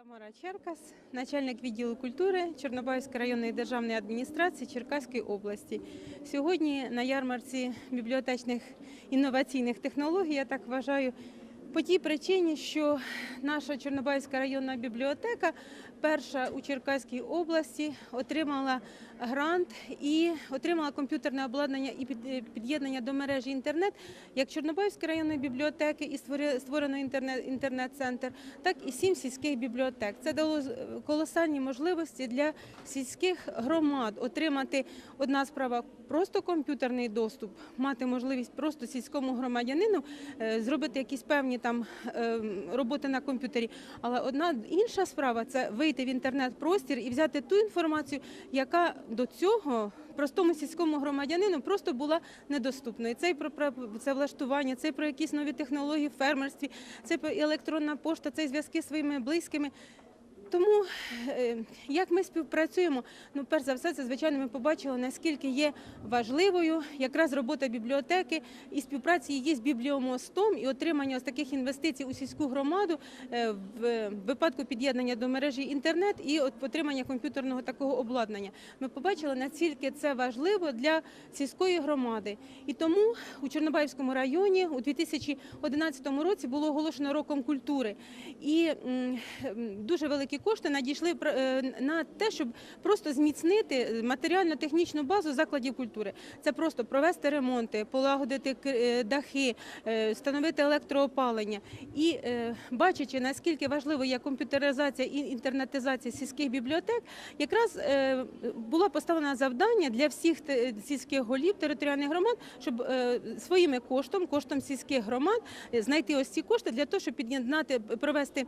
Тамара Черкас, начальник відділу культури Чорнобайської районної державної адміністрації Черкаської області. Сьогодні на ярмарці бібліотечних інноваційних технологій, я так вважаю, по тій причині, що наша Чорнобаївська районна бібліотека, перша у Черкаській області, отримала грант і отримала комп'ютерне обладнання і під- під'єднання до мережі інтернет як Чорнобаївської районної бібліотеки і створено інтернет, інтернет-центр, так і сім сільських бібліотек. Це дало колосальні можливості для сільських громад отримати одна справа просто комп'ютерний доступ, мати можливість просто сільському громадянину е, зробити якісь певні там е, роботи на комп'ютері. Але одна інша справа це вийти в інтернет-простір і взяти ту інформацію, яка до цього простому сільському громадянину просто була недоступною. Це і про це влаштування, це і про якісь нові технології в фермерстві, це про електронна пошта, це і зв'язки зі своїми близькими. Тому е, як ми співпрацюємо, ну перш за все, це звичайно ми побачили, наскільки є важливою якраз робота бібліотеки і співпраці її з бібліомостом і отримання ось таких інвестицій у сільську громаду е, в випадку під'єднання до мережі інтернет і от отримання комп'ютерного такого обладнання. Ми побачили, наскільки це важливо для сільської громади. І тому у Чорнобаївському районі у 2011 році було оголошено роком культури. І дуже великі кошти надійшли е, на те, щоб просто зміцнити матеріально-технічну базу закладів культури. Це просто провести ремонти, полагодити е, дахи, е, встановити електроопалення. І бачачи, наскільки важливо є комп'ютеризація і інтернетизація сільських бібліотек, якраз було поставлено завдання для всіх сільських голів територіальних громад, щоб своїми коштом, коштом сільських громад, знайти ось ці кошти для того, щоб під'єднати, провести,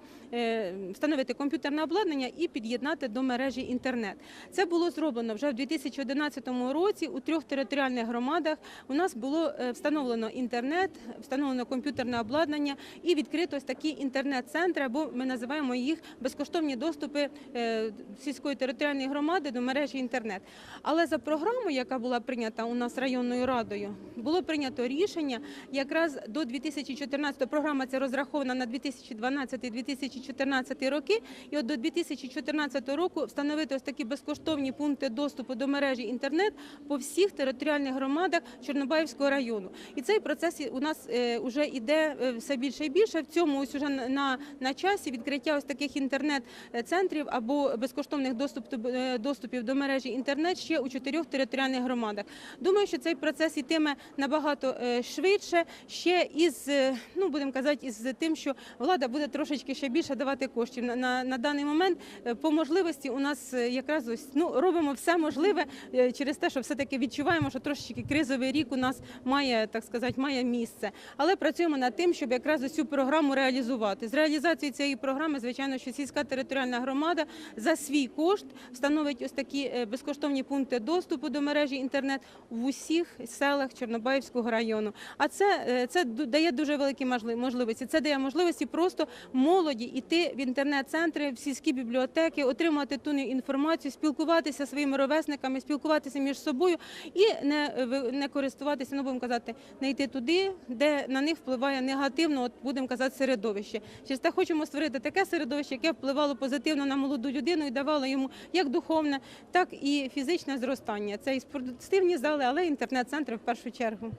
встановити комп'ютерне обладнання і під'єднати до мережі інтернет. Це було зроблено вже в 2011 році у трьох територіальних громадах. У нас було е, встановлено інтернет, встановлено комп'ютерне обладнання і відкрито ось такі інтернет-центри, або ми називаємо їх безкоштовні доступи е, сільської територіальної громади до мережі інтернет. Але за програмою, яка була прийнята у нас районною радою, було прийнято рішення якраз до 2014 програма ця розрахована на 2012-2014 роки. І от до 2014 року встановити ось такі безкоштовні пункти доступу до мережі інтернет по всіх територіальних громадах Чорнобаївського району. І цей процес у нас вже йде е, все більше і більше. В цьому ось уже на, на часі відкриття ось таких інтернет-центрів або безкоштовних доступ, е, доступів до мережі інтернет ще у чотирьох територіальних громадах. Думаю, що цей процес йтиме набагато е, швидше, ще із, е, ну будемо казати, із тим, що влада буде трошечки ще більше давати коштів. На, на, на даний момент е, по можливості у нас е, якраз ось ну робимо все можливе е, через те, що все-таки відчуваємо, що трошечки кризовий рік у нас має так сказати, має місце. Але працюємо над тим, щоб якраз ось цю програму реалізувати. З реалізацією цієї програми, звичайно, що сільська територіальна громада за свій кошт встановить ось такі безкоштовні пункти доступу до мережі інтернет в усіх селах Чорнобаївського району. А це, це дає дуже великі можливості. Це дає можливості просто молоді йти в інтернет-центри, сільські бібліотеки, отримати ту інформацію, спілкуватися своїми ровесниками, спілкуватися між собою і не, не користуватися, ну будемо казати, не йти туди, де на них впливає негативно, от будемо казати, середовище. Через те хочемо створити таке середовище, яке впливало позитивно на молоду людину і давало йому як духовне, так і фізичне зростання. Це і спортивні зали, але й інтернет-центри в першу чергу.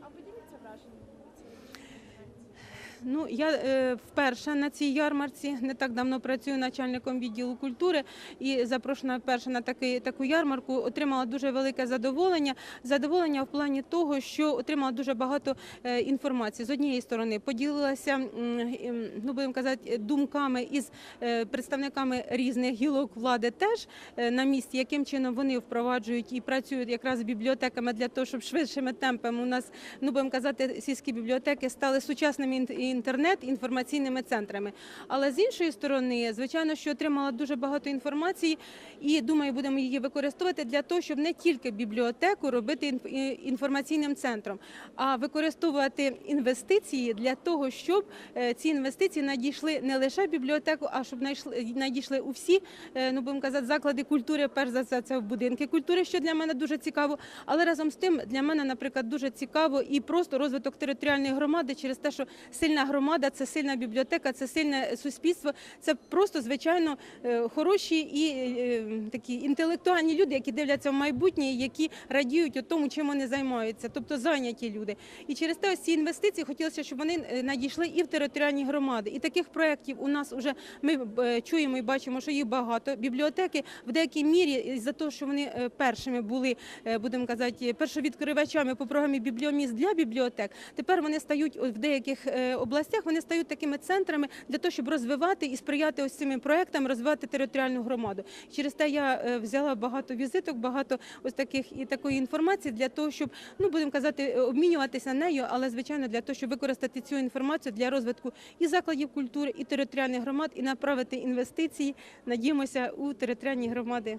А поділіться враженнями від цієї Ну я е, вперше на цій ярмарці не так давно працюю начальником відділу культури і запрошена вперше на такий таку ярмарку. Отримала дуже велике задоволення. Задоволення в плані того, що отримала дуже багато е, інформації. З однієї сторони поділилася ем, ну будемо казати, думками із е, представниками різних гілок влади, теж е, на місці, яким чином вони впроваджують і працюють якраз бібліотеками для того, щоб швидшими темпами у нас ну будемо казати, сільські бібліотеки стали сучасними інт- інтернет інформаційними центрами. Але з іншої сторони, звичайно, що отримала дуже багато інформації, і думаю, будемо її використовувати для того, щоб не тільки бібліотеку робити інф- інформаційним центром, а використовувати інвестиції для того, щоб е, ці інвестиції надійшли не лише в бібліотеку, а щоб надійшли у всі, е, ну будемо казати, заклади культури. Перш за все, це в будинки культури, що для мене дуже цікаво. Але разом з тим для мене, наприклад, дуже цікаво і просто розвиток територіальної громади через те, що сильна сильна громада, це сильна бібліотека, це сильне суспільство. Це просто звичайно е, хороші і е, такі інтелектуальні люди, які дивляться в майбутнє, які радіють у тому, чим вони займаються, тобто зайняті люди. І через те ось ці інвестиції хотілося, щоб вони е, надійшли і в територіальні громади. І таких проєктів у нас вже ми е, чуємо і бачимо, що їх багато. Бібліотеки в деякій мірі за те, що вони е, першими були, е, будемо казати, першовідкривачами по програмі бібліоміст для бібліотек. Тепер вони стають в деяких е, областях. Вони стають такими центрами для того, щоб розвивати і сприяти ось цими проектам, розвивати територіальну громаду. Через те я е, взяла багато візиток, багато ось таких і такої інформації для того, щоб ну будемо казати, е, обмінюватися нею, але звичайно для того, щоб використати цю інформацію для розвитку і закладів культури, і територіальних громад, і направити інвестиції. Надіємося у територіальні громади.